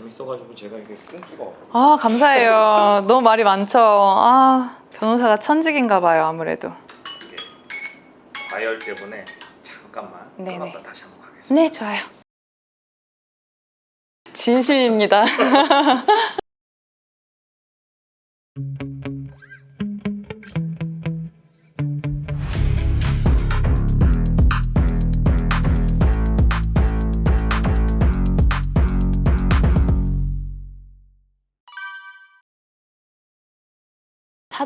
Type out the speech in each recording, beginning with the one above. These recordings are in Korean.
재밌어가지고 제가 이게 끊기가 없어요. 아 감사해요. 너무 말이 많죠. 아 변호사가 천직인가 봐요 아무래도. 이게 과열 때문에 잠깐만 네네. 끊었다 다시 한번 가겠습니다. 네 좋아요. 진심입니다.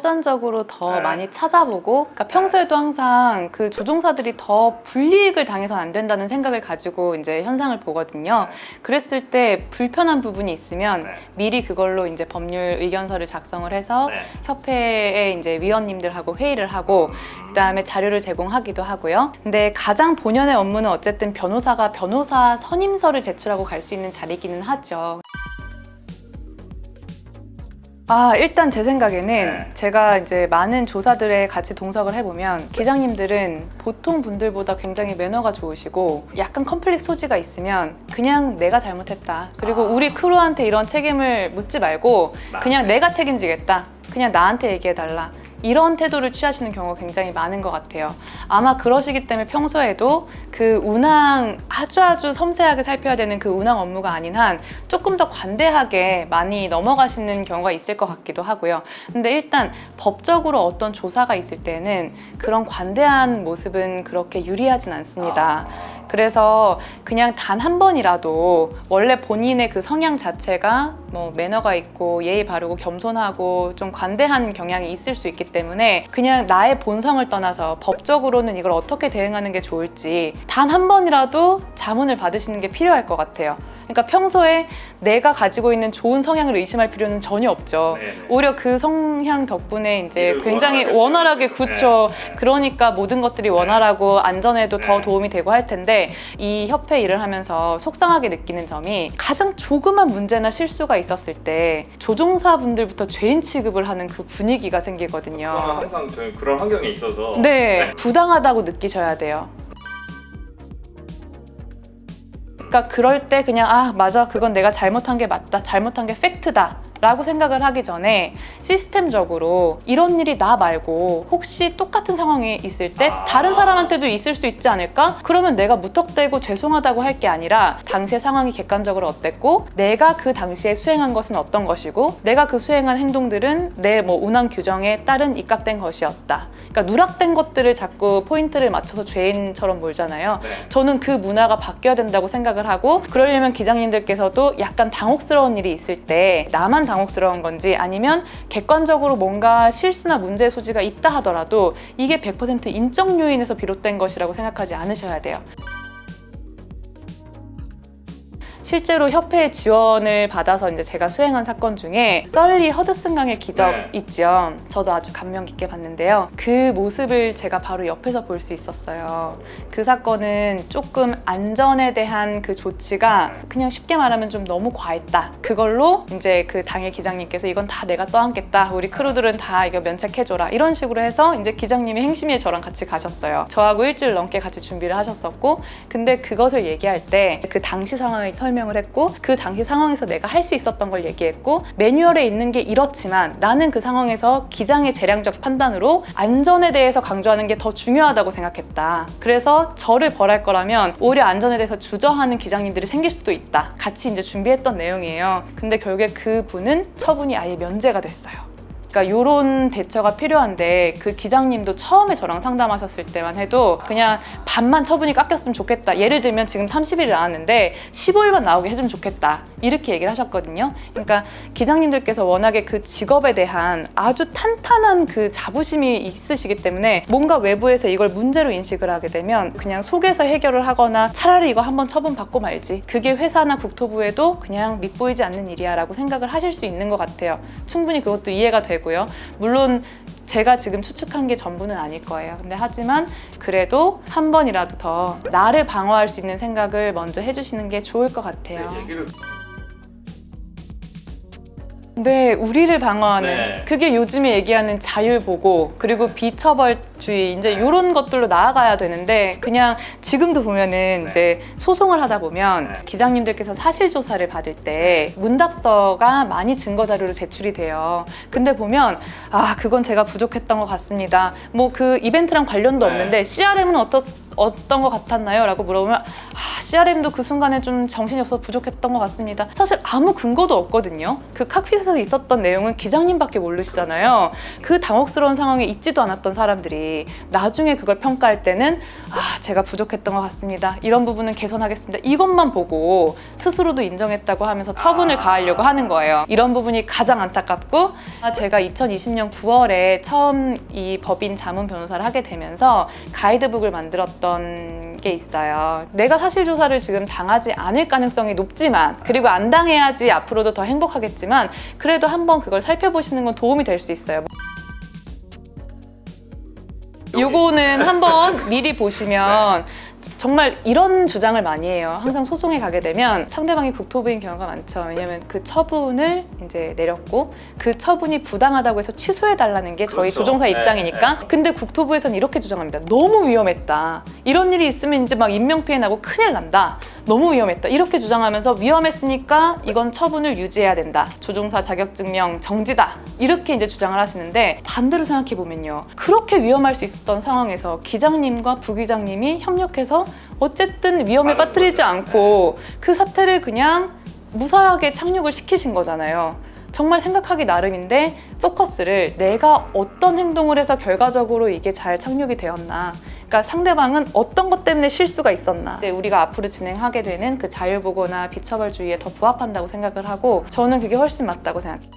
사전적으로 더 네. 많이 찾아보고, 그러니까 평소에도 항상 그 조종사들이 더 불이익을 당해서는 안 된다는 생각을 가지고 이제 현상을 보거든요. 그랬을 때 불편한 부분이 있으면 네. 미리 그걸로 이제 법률 의견서를 작성을 해서 네. 협회의 이제 위원님들하고 회의를 하고 음, 그다음에 자료를 제공하기도 하고요. 근데 가장 본연의 업무는 어쨌든 변호사가 변호사 선임서를 제출하고 갈 수 있는 자리기는 하죠. 아, 일단 제 생각에는 네. 제가 이제 많은 조사들에 같이 동석을 해보면 계장님들은 보통 분들보다 굉장히 매너가 좋으시고 약간 컴플렉 소지가 있으면 그냥 내가 잘못했다. 그리고 아. 우리 크루한테 이런 책임을 묻지 말고 그냥. 내가 책임지겠다. 그냥 나한테 얘기해달라. 이런 태도를 취하시는 경우가 굉장히 많은 것 같아요. 아마 그러시기 때문에 평소에도 그 운항 아주 아주 섬세하게 살펴야 되는 그 운항 업무가 아닌 한 조금 더 관대하게 많이 넘어가시는 경우가 있을 것 같기도 하고요. 근데 일단 법적으로 어떤 조사가 있을 때는 그런 관대한 모습은 그렇게 유리하진 않습니다. 아. 그래서 그냥 단 한 번이라도 원래 본인의 그 성향 자체가 뭐 매너가 있고 예의 바르고 겸손하고 좀 관대한 경향이 있을 수 있기 때문에 그냥 나의 본성을 떠나서 법적으로는 이걸 어떻게 대응하는 게 좋을지 단 한 번이라도 자문을 받으시는 게 필요할 것 같아요. 그러니까 평소에 내가 가지고 있는 좋은 성향을 의심할 필요는 전혀 없죠. 네네. 오히려 그 성향 덕분에 이제 굉장히 원활하게. 굳죠. 네, 네. 그러니까 모든 것들이 원활하고 안전에도 더 네. 도움이 되고 할 텐데 이 협회 일을 하면서 속상하게 느끼는 점이 가장 조그만 문제나 실수가 있었을 때 조종사분들부터 죄인 취급을 하는 그 분위기가 생기거든요. 항상 저희 그런 환경에 있어서 네, 부당하다고 느끼셔야 돼요. 그러니까 그럴 때 그냥 아 맞아. 그건 내가 잘못한 게 맞다. 잘못한 게 팩트다 라고 생각을 하기 전에 시스템적으로 이런 일이 나 말고 혹시 똑같은 상황이 있을 때 아. 다른 사람한테도 있을 수 있지 않을까? 그러면 내가 무턱대고 죄송하다고 할 게 아니라 당시의 상황이 객관적으로 어땠고 내가 그 당시에 수행한 것은 어떤 것이고 내가 그 수행한 행동들은 내 뭐 운항 규정에 따른 입각된 것이었다. 그러니까 누락된 것들을 자꾸 포인트를 맞춰서 죄인처럼 몰잖아요. 네. 저는 그 문화가 바뀌어야 된다고 생각을 하고 그러려면 기장님들께서도 약간 당혹스러운 일이 있을 때 나만 당 혹스러운 건지 아니면 객관적으로 뭔가 실수나 문제 소지가 있다 하더라도 이게 100% 인적 요인에서 비롯된 것이라고 생각하지 않으셔야 돼요. 실제로 협회의 지원을 받아서 이제 제가 수행한 사건 중에 썰리 허드슨강의 기적 네. 있죠. 저도 아주 감명 깊게 봤는데요. 그 모습을 제가 바로 옆에서 볼 수 있었어요. 그 사건은 조금 안전에 대한 그 조치가 그냥 쉽게 말하면 좀 너무 과했다. 그걸로 이제 그 당의 기장님께서 이건 다 내가 떠안겠다. 우리 크루들은 다 이거 면책해줘라. 이런 식으로 해서 이제 기장님이 행심에 저랑 같이 가셨어요. 저하고 일주일 넘게 같이 준비를 하셨었고, 근데 그것을 얘기할 때 그 당시 상황을 설 명을 했고, 그 당시 상황에서 내가 할 수 있었던 걸 얘기했고, 매뉴얼에 있는 게 이렇지만 나는 그 상황에서 기장의 재량적 판단으로 안전에 대해서 강조하는 게 더 중요하다고 생각했다. 그래서 저를 벌할 거라면 오히려 안전에 대해서 주저하는 기장님들이 생길 수도 있다. 같이 이제 준비했던 내용이에요. 근데 결국에 그 분은 처분이 아예 면제가 됐어요. 그러니까 이런 대처가 필요한데 그 기장님도 처음에 저랑 상담하셨을 때만 해도 그냥 반만 처분이 깎였으면 좋겠다. 예를 들면 지금 30일 나왔는데 15일만 나오게 해주면 좋겠다. 이렇게 얘기를 하셨거든요. 그러니까 기장님들께서 워낙에 그 직업에 대한 아주 탄탄한 그 자부심이 있으시기 때문에 뭔가 외부에서 이걸 문제로 인식을 하게 되면 그냥 속에서 해결을 하거나 차라리 이거 한번 처분 받고 말지. 그게 회사나 국토부에도 그냥 밑보이지 않는 일이야 라고 생각을 하실 수 있는 것 같아요. 충분히 그것도 이해가 되고 요. 물론 제가 지금 추측한 게 전부는 아닐 거예요. 근데 하지만 그래도 한 번이라도 더 나를 방어할 수 있는 생각을 먼저 해주시는 게 좋을 것 같아요. 네, 얘기를 네, 우리를 방어하는 네. 그게 요즘에 얘기하는 자율보고 그리고 비처벌주의 이제 네. 이런 것들로 나아가야 되는데 그냥 지금도 보면은 네. 이제 소송을 하다 보면 네. 기장님들께서 사실 조사를 받을 때 문답서가 많이 증거 자료로 제출이 돼요. 근데 보면 아 그건 제가 부족했던 것 같습니다. 뭐 그 이벤트랑 관련도 네. 없는데 CRM은 어떻 어떤 것 같았나요? 라고 물어보면 아, CRM도 그 순간에 좀 정신이 없어서 부족했던 것 같습니다. 사실 아무 근거도 없거든요. 그 칵핏에서 있었던 내용은 기장님밖에 모르시잖아요. 그 당혹스러운 상황에 있지도 않았던 사람들이 나중에 그걸 평가할 때는 아, 제가 부족했던 것 같습니다. 이런 부분은 개선하겠습니다. 이것만 보고 스스로도 인정했다고 하면서 처분을 아. 가하려고 하는 거예요. 이런 부분이 가장 안타깝고 아, 제가 2020년 9월에 처음 이 법인 자문 변호사를 하게 되면서 가이드북을 만들었던 게 있어요. 내가 사실 조사를 지금 당하지 않을 가능성이 높지만 그리고 안 당해야지 앞으로도 더 행복하겠지만 그래도 한번 그걸 살펴보시는 건 도움이 될 수 있어요. 요거는 한번 미리 보시면 정말 이런 주장을 많이 해요. 항상 소송에 가게 되면 상대방이 국토부인 경우가 많죠. 왜냐면 그 처분을 이제 내렸고 그 처분이 부당하다고 해서 취소해 달라는 게 저희 그렇죠. 조종사 네, 입장이니까. 네. 근데 국토부에서는 이렇게 주장합니다. 너무 위험했다. 이런 일이 있으면 이제 막 인명 피해 나고 큰일 난다. 너무 위험했다. 이렇게 주장하면서 위험했으니까 이건 처분을 유지해야 된다. 조종사 자격증명 정지다. 이렇게 이제 주장을 하시는데 반대로 생각해 보면요. 그렇게 위험할 수 있었던 상황에서 기장님과 부기장님이 협력해서 어쨌든 위험에 빠뜨리지. 않고 그 사태를 그냥 무사하게 착륙을 시키신 거잖아요. 정말 생각하기 나름인데 포커스를 내가 어떤 행동을 해서 결과적으로 이게 잘 착륙이 되었나. 그러니까 상대방은 어떤 것 때문에 실수가 있었나. 이제 우리가 앞으로 진행하게 되는 그 자율보고나 비처벌주의에 더 부합한다고 생각을 하고 저는 그게 훨씬 맞다고 생각해요.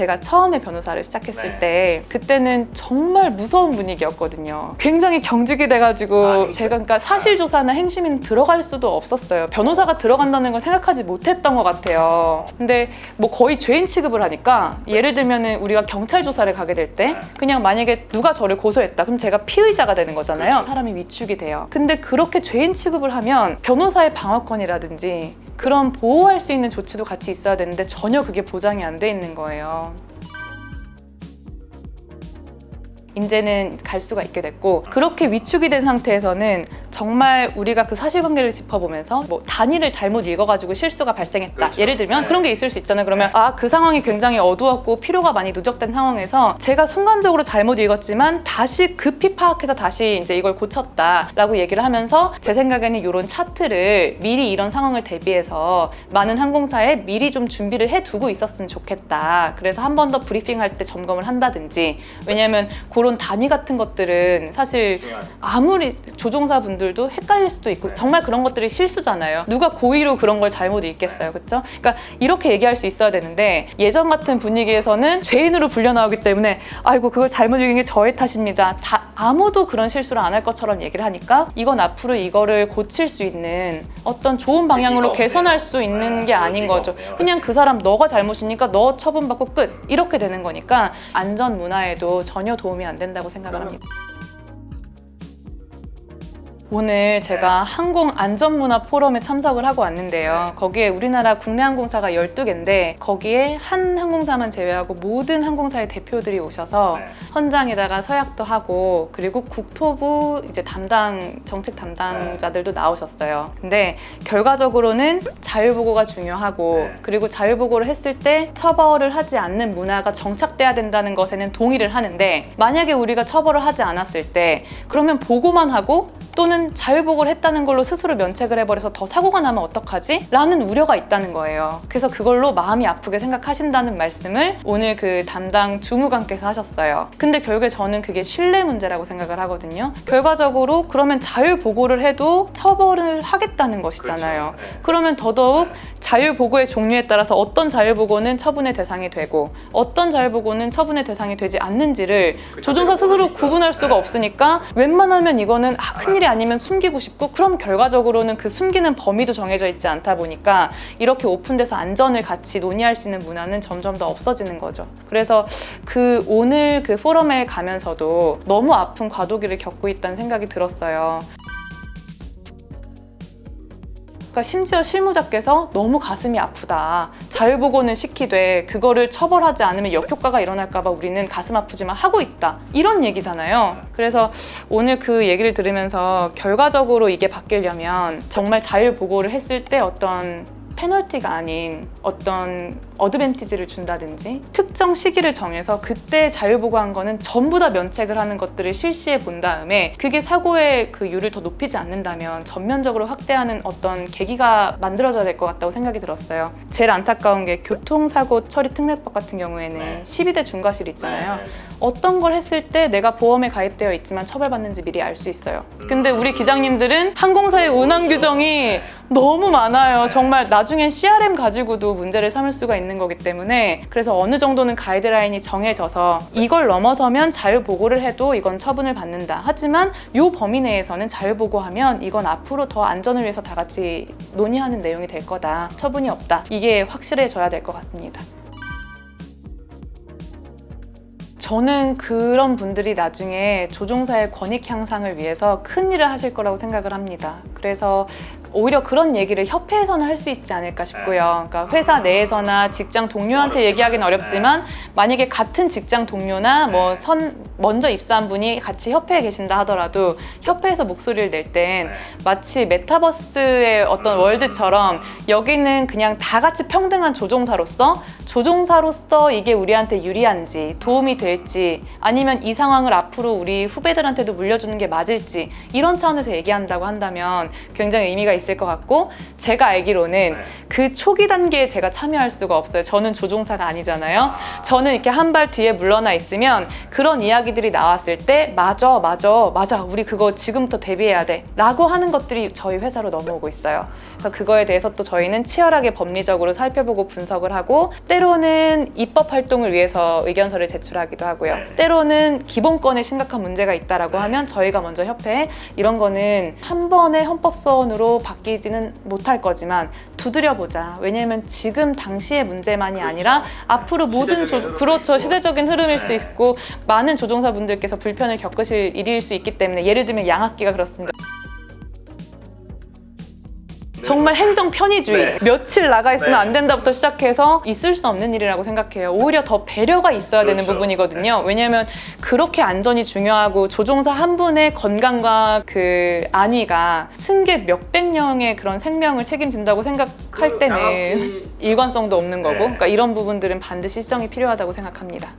제가 처음에 변호사를 시작했을 네. 때 그때는 정말 무서운 분위기였거든요. 굉장히 경직이 돼가지고 아, 제가 그러니까 사실 조사나 행심은 들어갈 수도 없었어요. 변호사가 들어간다는 걸 생각하지 못했던 것 같아요. 근데 뭐 거의 죄인 취급을 하니까 예를 들면은 우리가 경찰 조사를 가게 될때 네. 그냥 만약에 누가 저를 고소했다 그럼 제가 피의자가 되는 거잖아요. 그렇죠. 사람이 위축이 돼요. 근데 그렇게 죄인 취급을 하면 변호사의 방어권이라든지 그런 보호할 수 있는 조치도 같이 있어야 되는데 전혀 그게 보장이 안 돼 있는 거예요. 이제는 갈 수가 있게 됐고 그렇게 위축이 된 상태에서는 정말 우리가 그 사실관계를 짚어보면서 뭐 단위를 잘못 읽어가지고 실수가 발생했다 그렇죠. 예를 들면 네. 그런 게 있을 수 있잖아요 그러면 아 그 상황이 굉장히 어두웠고 피로가 많이 누적된 상황에서 제가 순간적으로 잘못 읽었지만 다시 급히 파악해서 다시 이제 이걸 고쳤다라고 얘기를 하면서 제 생각에는 이런 차트를 미리 이런 상황을 대비해서 많은 항공사에 미리 좀 준비를 해두고 있었으면 좋겠다 그래서 한 번 더 브리핑할 때 점검을 한다든지 왜냐하면 그런 단위 같은 것들은 사실 중요한 아무리 조종사 분들도 헷갈릴 수도 있고 네. 정말 그런 것들이 실수잖아요. 누가 고의로 그런 걸 잘못 읽겠어요, 그렇죠? 그러니까 이렇게 얘기할 수 있어야 되는데 예전 같은 분위기에서는 죄인으로 불려 나오기 때문에 아이고 그걸 잘못 읽은 게 저의 탓입니다. 다 아무도 그런 실수를 안 할 것처럼 얘기를 하니까 이건 앞으로 이거를 고칠 수 있는 어떤 좋은 방향으로 개선할. 수 있는 네, 게 아닌 거죠. 그냥 그 사람 너가 잘못이니까 너 처분받고 끝 이렇게 되는 거니까 안전 문화에도 전혀 도움이 안 된다고 생각을 합니다. 오늘 제가 항공 안전문화 포럼에 참석을 하고 왔는데요. 거기에 우리나라 국내 항공사가 12개인데 거기에 한 항공사만 제외하고 모든 항공사의 대표들이 오셔서 네. 현장에다가 서약도 하고 그리고 국토부 이제 담당 정책 담당자들도 나오셨어요. 근데 결과적으로는 자율보고가 중요하고 네. 그리고 자율보고를 했을 때 처벌을 하지 않는 문화가 정착돼야 된다는 것에는 동의를 하는데 만약에 우리가 처벌을 하지 않았을 때 그러면 보고만 하고 또는 자율보고를 했다는 걸로 스스로 면책을 해버려서 더 사고가 나면 어떡하지? 라는 우려가 있다는 거예요. 그래서 그걸로 마음이 아프게 생각하신다는 말씀을 오늘 그 담당 주무관께서 하셨어요. 근데 결국에 저는 그게 신뢰 문제라고 생각을 하거든요. 결과적으로 그러면 자율보고를 해도 처벌을 하겠다는 것이잖아요. 그렇죠. 네. 그러면 더더욱 자율보고의 종류에 따라서 어떤 자율보고는 처분의 대상이 되고 어떤 자율보고는 처분의 대상이 되지 않는지를 그 조종사 스스로. 구분할 수가 네. 없으니까 웬만하면 이거는 아, 큰일이 아니면 숨기고 싶고 그럼 결과적으로는 그 숨기는 범위도 정해져 있지 않다 보니까 이렇게 오픈돼서 안전을 같이 논의할 수 있는 문화는 점점 더 없어지는 거죠. 그래서 그 오늘 그 포럼에 가면서도 너무 아픈 과도기를 겪고 있다는 생각이 들었어요. 그러니까 심지어 실무자께서 너무 가슴이 아프다. 자율보고는 시키되 그거를 처벌하지 않으면 역효과가 일어날까봐 우리는 가슴 아프지만 하고 있다. 이런 얘기잖아요. 그래서 오늘 그 얘기를 들으면서 결과적으로 이게 바뀌려면 정말 자율 보고를 했을 때 어떤 페널티가 아닌 어떤 어드밴티지를 준다든지 특정 시기를 정해서 그때 자율보고한 거는 전부 다 면책을 하는 것들을 실시해 본 다음에 그게 사고의 그 율을 더 높이지 않는다면 전면적으로 확대하는 어떤 계기가 만들어져야 될 것 같다고 생각이 들었어요. 제일 안타까운 게 교통사고 처리 특례법 같은 경우에는 네. 12대 중과실 있잖아요. 네, 네, 네. 어떤 걸 했을 때 내가 보험에 가입되어 있지만 처벌받는지 미리 알 수 있어요. 근데 우리 기장님들은 항공사의 운항 규정이 너무 많아요. 정말 나중 엔 CRM 가지고도 문제를 삼을 수가 있는 거기 때문에 그래서 어느 정도는 가이드라인이 정해져서 이걸 넘어서면 자율보고를 해도 이건 처분을 받는다. 하지만 요 범위 내에서는 자율보고하면 이건 앞으로 더 안전을 위해서 다 같이 논의하는 내용이 될 거다. 처분이 없다. 이게 확실해져야 될 것 같습니다. 저는 그런 분들이 나중에 조종사의 권익 향상을 위해서 큰 일을 하실 거라고 생각을 합니다. 그래서 오히려 그런 얘기를 협회에서는 할 수 있지 않을까 싶고요. 그러니까 회사 내에서나 직장 동료한테 얘기하기는 어렵지만 만약에 같은 직장 동료나 뭐 선 먼저 입사한 분이 같이 협회에 계신다 하더라도 협회에서 목소리를 낼땐 네. 마치 메타버스의 어떤 월드처럼 여기는 그냥 다 같이 평등한 조종사로서 조종사로서 이게 우리한테 유리한지 도움이 될지 아니면 이 상황을 앞으로 우리 후배들한테도 물려주는 게 맞을지 이런 차원에서 얘기한다고 한다면 굉장히 의미가 있을 것 같고 제가 알기로는 네. 그 초기 단계에 제가 참여할 수가 없어요. 저는 조종사가 아니잖아요. 저는 이렇게 한 발 뒤에 물러나 있으면 그런 이야기들이 나왔을 때 맞아 맞아 맞아 우리 그거 지금부터 대비해야 돼 라고 하는 것들이 저희 회사로 넘어오고 있어요 그래서 그거에 대해서 또 저희는 치열하게 법리적으로 살펴보고 분석을 하고 때로는 입법 활동을 위해서 의견서를 제출하기도 하고요 네. 때로는 기본권에 심각한 문제가 있다라고 하면 저희가 먼저 협회에 이런 거는 한 번의 헌법소원으로 바뀌지는 못할 거지만 두드려보자 왜냐하면 지금 당시의 문제만이 그렇죠. 아니라 앞으로 모든 조, 그렇죠. 시대적인 흐름일 네. 수 있고 많은 조종사분들께서 불편을 겪으실 일일 수 있기 때문에 예를 들면 양학기가 그렇습니다. 네. 정말 행정 편의주의 네. 며칠 나가 있으면 네. 안 된다부터 시작해서 있을 수 없는 일이라고 생각해요 오히려 더 배려가 있어야 되는 그렇죠. 부분이거든요 왜냐하면 그렇게 안전이 중요하고 조종사 한 분의 건강과 그 안위가 승객 몇백 명의 그런 생명을 책임진다고 생각할 그 때는 일관성도 없는 거고 네. 그러니까 이런 부분들은 반드시 시정이 필요하다고 생각합니다.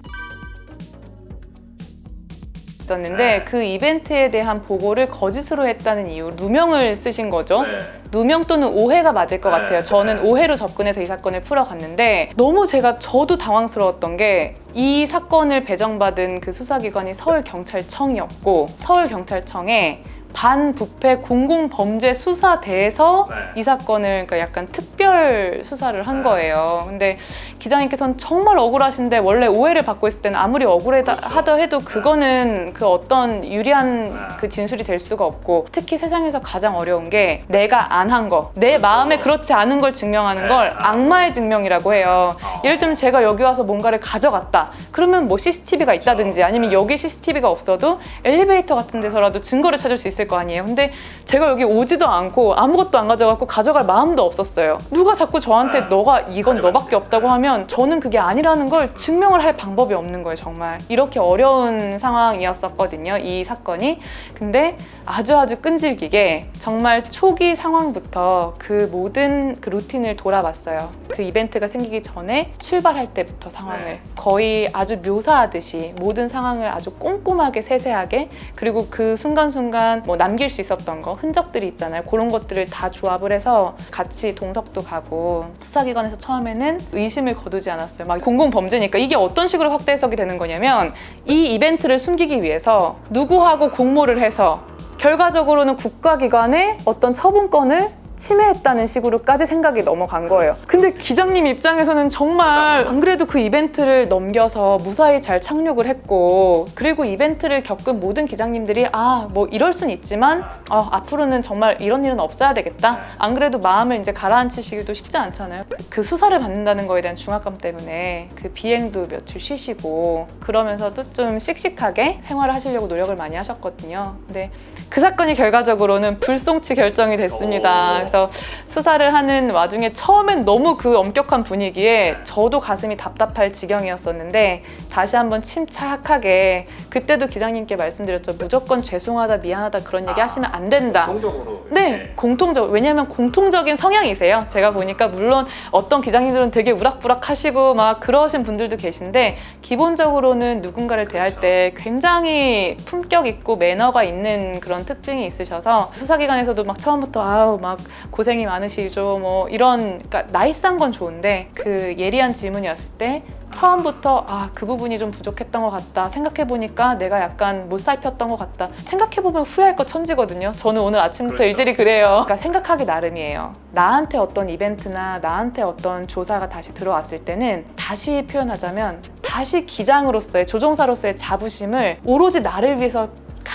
있었는데 네. 그 이벤트에 대한 보고를 거짓으로 했다는 이유로 누명을 쓰신 거죠. 네. 누명 또는 오해가 맞을 것 네, 같아요. 저는 네. 오해로 접근해서 이 사건을 풀어갔는데 너무 제가 저도 당황스러웠던 게 이 사건을 배정받은 그 수사기관이 서울경찰청이었고 서울경찰청에 반부패 공공범죄 수사대에서 네. 이 사건을 그러니까 약간 특별 수사를 한 네. 거예요. 근데 기자님께서는 정말 억울하신데 원래 오해를 받고 있을 때는 아무리 억울하다 그렇죠. 하더 해도 그거는 그 어떤 유리한 네. 그 진술이 될 수가 없고 특히 세상에서 가장 어려운 게 내가 안 한 거, 내 그렇죠. 마음에 그렇지 않은 걸 증명하는 네. 걸 악마의 증명이라고 해요. 어. 예를 들면 제가 여기 와서 뭔가를 가져갔다. 그러면 뭐 CCTV가 있다든지 아니면 여기 CCTV가 없어도 엘리베이터 같은 데서라도 증거를 찾을 수 있을 거 아니에요. 근데 제가 여기 오지도 않고 아무것도 안 가져갔고 가져갈 마음도 없었어요. 누가 자꾸 저한테 네. 너가 이건 너밖에 때. 없다고 하면 저는 그게 아니라는 걸 증명을 할 방법이 없는 거예요, 정말. 이렇게 어려운 상황이었었거든요, 이 사건이. 근데 아주 아주 끈질기게 정말 초기 상황부터 그 모든 그 루틴을 돌아봤어요. 그 이벤트가 생기기 전에 출발할 때부터 상황을 네. 거의 아주 묘사하듯이 모든 상황을 아주 꼼꼼하게 세세하게 그리고 그 순간순간 뭐 남길 수 있었던 거 흔적들이 있잖아요. 그런 것들을 다 조합을 해서 같이 동석도 가고 수사기관에서 처음에는 의심을 거두지 않았어요. 막 공공 범죄니까 이게 어떤 식으로 확대 해석이 되는 거냐면 이 이벤트를 숨기기 위해서 누구하고 공모를 해서 결과적으로는 국가기관의 어떤 처분권을 침해했다는 식으로까지 생각이 넘어간 거예요. 근데 기장님 입장에서는 정말 안 그래도 그 이벤트를 넘겨서 무사히 잘 착륙을 했고 그리고 이벤트를 겪은 모든 기장님들이 아 뭐 이럴 순 있지만 어, 앞으로는 정말 이런 일은 없어야 되겠다. 안 그래도 마음을 이제 가라앉히시기도 쉽지 않잖아요. 그 수사를 받는다는 거에 대한 중압감 때문에 그 비행도 며칠 쉬시고 그러면서도 좀 씩씩하게 생활을 하시려고 노력을 많이 하셨거든요. 근데 그 사건이 결과적으로는 불송치 결정이 됐습니다. 오. 그래서 수사를 하는 와중에 처음엔 너무 그 엄격한 분위기에 저도 가슴이 답답할 지경이었었는데 다시 한번 침착하게 그때도 기장님께 말씀드렸죠. 무조건 죄송하다, 미안하다 그런 얘기 아, 하시면 안 된다. 공통적으로 네, 이렇게 공통적. 왜냐하면 공통적인 성향이세요. 제가 보니까 물론 어떤 기장님들은 되게 우락부락 하시고 막 그러신 분들도 계신데 기본적으로는 누군가를 대할 때 굉장히 품격 있고 매너가 있는 그런 특징이 있으셔서 수사기관에서도 막 처음부터 아우 막 고생이 많으시죠 뭐 이런 그러니까 나이스한 건 좋은데 그 예리한 질문이었을 때 처음부터 아 그 부분이 좀 부족했던 것 같다 생각해 보니까 내가 약간 못 살폈던 것 같다 생각해 보면 후회할 거 천지거든요. 저는 오늘 아침부터 그렇죠. 일들이 그래요. 그러니까 생각하기 나름이에요. 나한테 어떤 이벤트나 나한테 어떤 조사가 다시 들어왔을 때는 다시 표현하자면 다시 기장으로서의 조종사로서의 자부심을 오로지 나를 위해서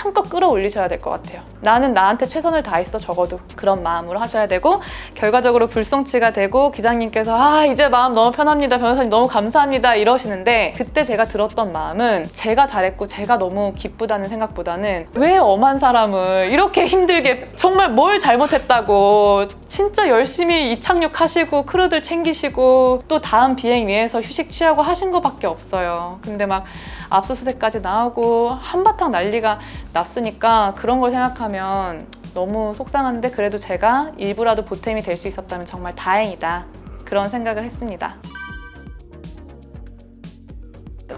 한껏 끌어올리셔야 될 것 같아요. 나는 나한테 최선을 다했어 적어도 그런 마음으로 하셔야 되고 결과적으로 불송치가 되고 기장님께서 아 이제 마음 너무 편합니다 변호사님 너무 감사합니다 이러시는데 그때 제가 들었던 마음은 제가 잘했고 제가 너무 기쁘다는 생각보다는 왜 엄한 사람을 이렇게 힘들게 정말 뭘 잘못했다고 진짜 열심히 이착륙 하시고 크루들 챙기시고 또 다음 비행 위해서 휴식 취하고 하신 것밖에 없어요. 근데 막 압수수색까지 나오고 한바탕 난리가 났으니까 그런 걸 생각하면 너무 속상한데 그래도 제가 일부라도 보탬이 될 수 있었다면 정말 다행이다. 그런 생각을 했습니다.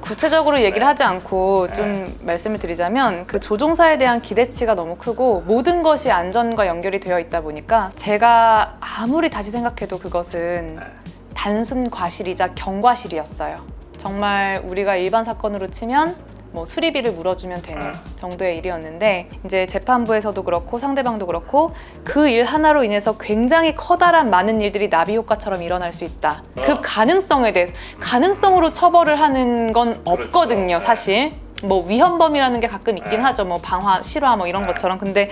구체적으로 얘기를 하지 않고 좀 말씀을 드리자면 그 조종사에 대한 기대치가 너무 크고 모든 것이 안전과 연결이 되어 있다 보니까 제가 아무리 다시 생각해도 그것은 네. 단순 과실이자 경과실이었어요. 정말 우리가 일반 사건으로 치면 뭐 수리비를 물어주면 되는 네. 정도의 일이었는데 이제 재판부에서도 그렇고 상대방도 그렇고 그 일 하나로 인해서 굉장히 커다란 많은 일들이 나비 효과처럼 일어날 수 있다. 그 어. 가능성에 대해서 가능성으로 처벌을 하는 건 그렇죠. 없거든요, 네. 사실. 뭐 위헌범이라는 게 가끔 있긴 네. 하죠. 뭐 방화, 실화 뭐 이런 네. 것처럼. 근데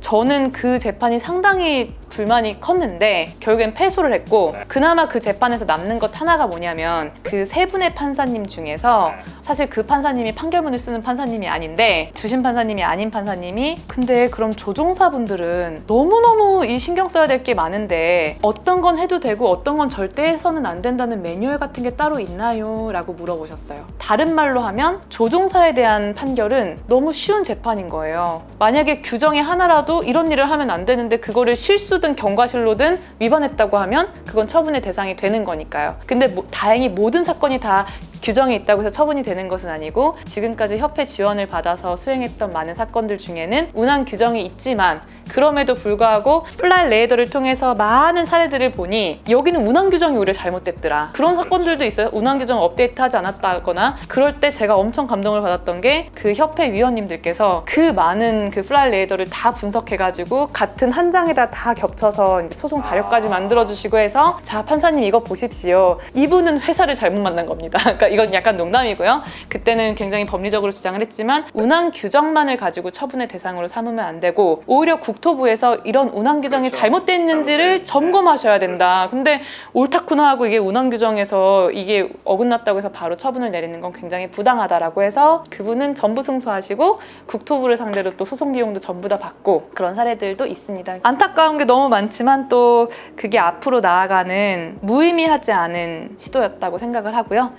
저는 그 재판이 상당히 불만이 컸는데 결국엔 패소를 했고 네. 그나마 그 재판에서 남는 것 하나가 뭐냐면 그 세 분의 판사님 중에서 네. 사실 그 판사님이 판결문을 쓰는 판사님이 아닌데 주심 판사님이 아닌 판사님이 근데 그럼 조종사분들은 너무너무 이 신경 써야 될 게 많은데 어떤 건 해도 되고 어떤 건 절대 해서는 안 된다는 매뉴얼 같은 게 따로 있나요? 라고 물어보셨어요. 다른 말로 하면 조종사 에 대한 판결은 너무 쉬운 재판인 거예요. 만약에 규정에 하나라도 이런 일을 하면 안 되는데 그거를 실수든 경과실로든 위반했다고 하면 그건 처분의 대상이 되는 거니까요. 근데 뭐- 다행히 모든 사건이 다 규정이 있다고 해서 처분이 되는 것은 아니고 지금까지 협회 지원을 받아서 수행했던 많은 사건들 중에는 운항 규정이 있지만 그럼에도 불구하고 플라이 레이더를 통해서 많은 사례들을 보니 여기는 운항 규정이 오히려 잘못됐더라. 그런 사건들도 있어요. 운항 규정 업데이트하지 않았다거나 그럴 때 제가 엄청 감동을 받았던 게 그 협회 위원님들께서 그 많은 그 플라이 레이더를 다 분석해가지고 같은 한 장에다 다 겹쳐서 이제 소송 자료까지 아. 만들어주시고 해서 자 판사님 이거 보십시오. 이분은 회사를 잘못 만난 겁니다. 그러니까 이건 약간 농담이고요. 그때는 굉장히 법리적으로 주장을 했지만 운항 규정만을 가지고 처분의 대상으로 삼으면 안 되고 오히려 국토부에서 이런 운항 규정이 그렇죠. 잘못됐는지를 점검하셔야 네. 된다. 근데 옳다구나 하고 이게 운항 규정에서 이게 어긋났다고 해서 바로 처분을 내리는 건 굉장히 부당하다라고 해서 그분은 전부 승소하시고 국토부를 상대로 또 소송 비용도 전부 다 받고 그런 사례들도 있습니다. 안타까운 게 너무 많지만 또 그게 앞으로 나아가는 무의미하지 않은 시도였다고 생각을 하고요.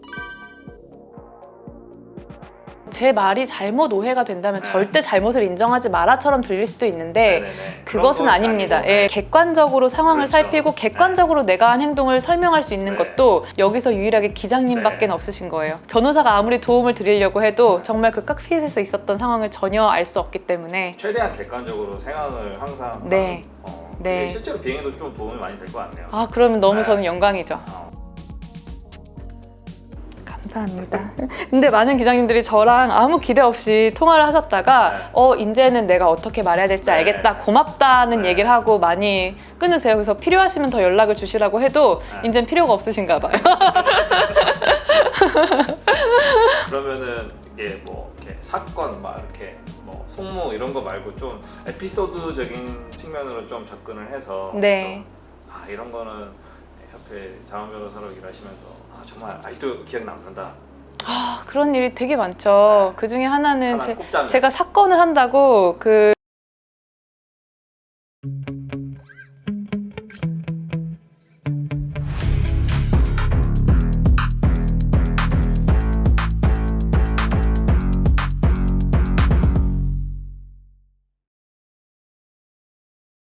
제 말이 잘못 오해가 된다면 네. 절대 잘못을 인정하지 마라처럼 들릴 수도 있는데 네네네. 그것은 그런 건 아닙니다. 아니고, 예, 네. 객관적으로 상황을 그렇죠. 살피고 객관적으로 내가 한 행동을 설명할 수 있는 네. 것도 여기서 유일하게 기장님밖에 네. 없으신 거예요. 변호사가 아무리 도움을 드리려고 해도 정말 그 칵핏에서 있었던 상황을 전혀 알 수 없기 때문에 최대한 객관적으로 생각을 항상 네. 하고, 어, 네. 실제로 비행에도 좀 도움이 많이 될 것 같네요. 아 그러면 너무 네. 저는 영광이죠. 어, 감사합니다. 근데 많은 기장님들이 저랑 아무 기대 없이 통화를 하셨다가 네. 어 이제는 내가 어떻게 말해야 될지 네. 알겠다 고맙다는 네. 얘기를 하고 많이 끊으세요. 그래서 필요하시면 더 연락을 주시라고 해도 네. 이젠 필요가 없으신가 봐요. 그러면은 이게 뭐 이렇게 사건 막 이렇게 뭐 송모 이런 거 말고 좀 에피소드적인 측면으로 좀 접근을 해서 네. 좀, 아 이런 거는 협회 자원 변호사로 일하시면서 아 정말 아직도 기억 남는다. 아 그런 일이 되게 많죠. 그 중에 하나는 하나 제, 꼽자면 제가 사건을 한다고 그